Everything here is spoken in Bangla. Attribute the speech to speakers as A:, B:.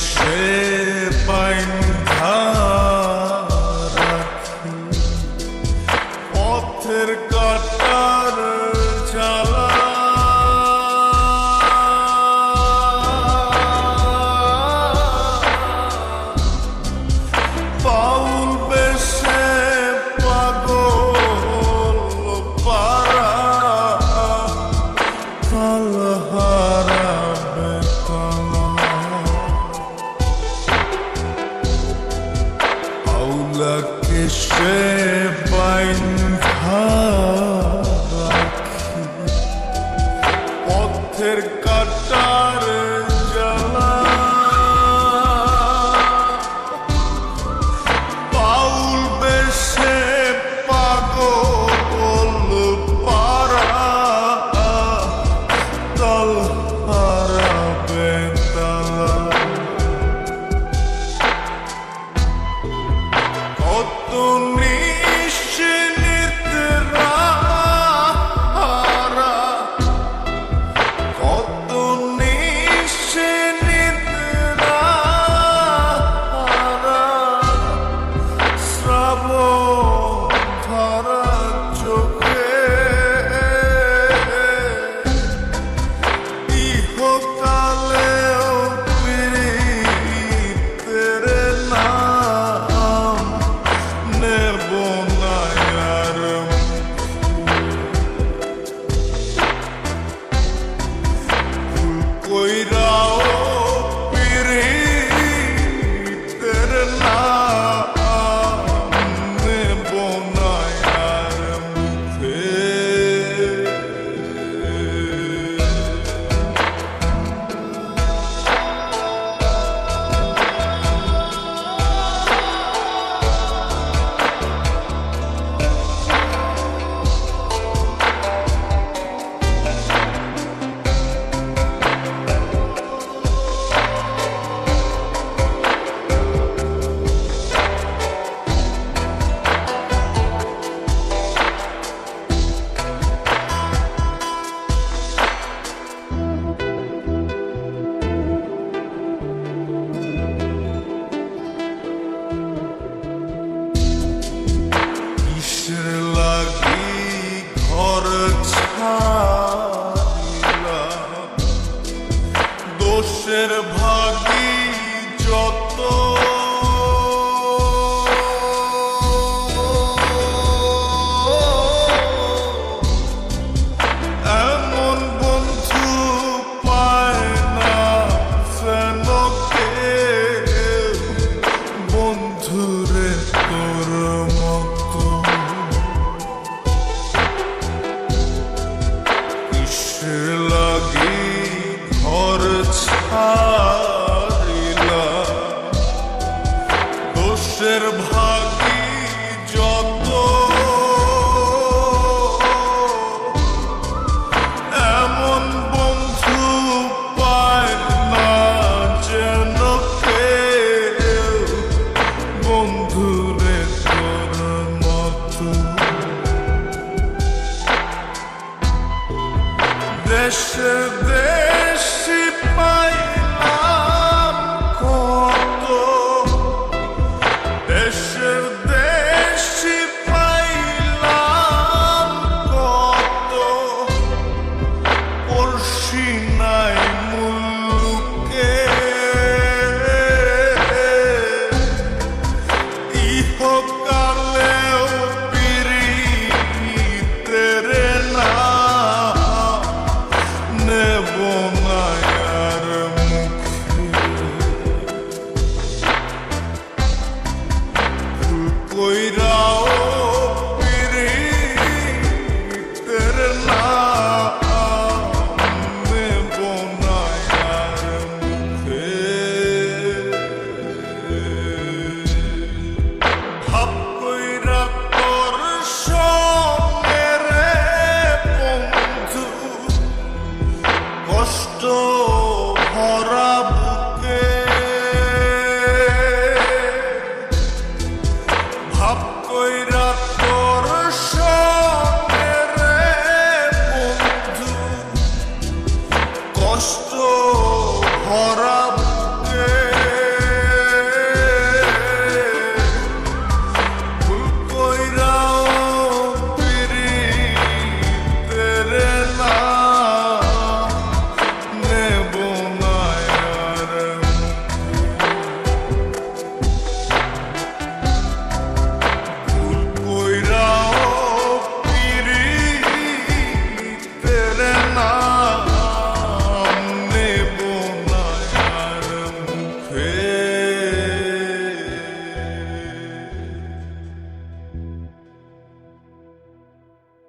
A: Krishna হারি না দোষের ভাগি যত এমন বন্ধু পায় না যেন বন্ধুরে তোর মতো। দেশে দেশ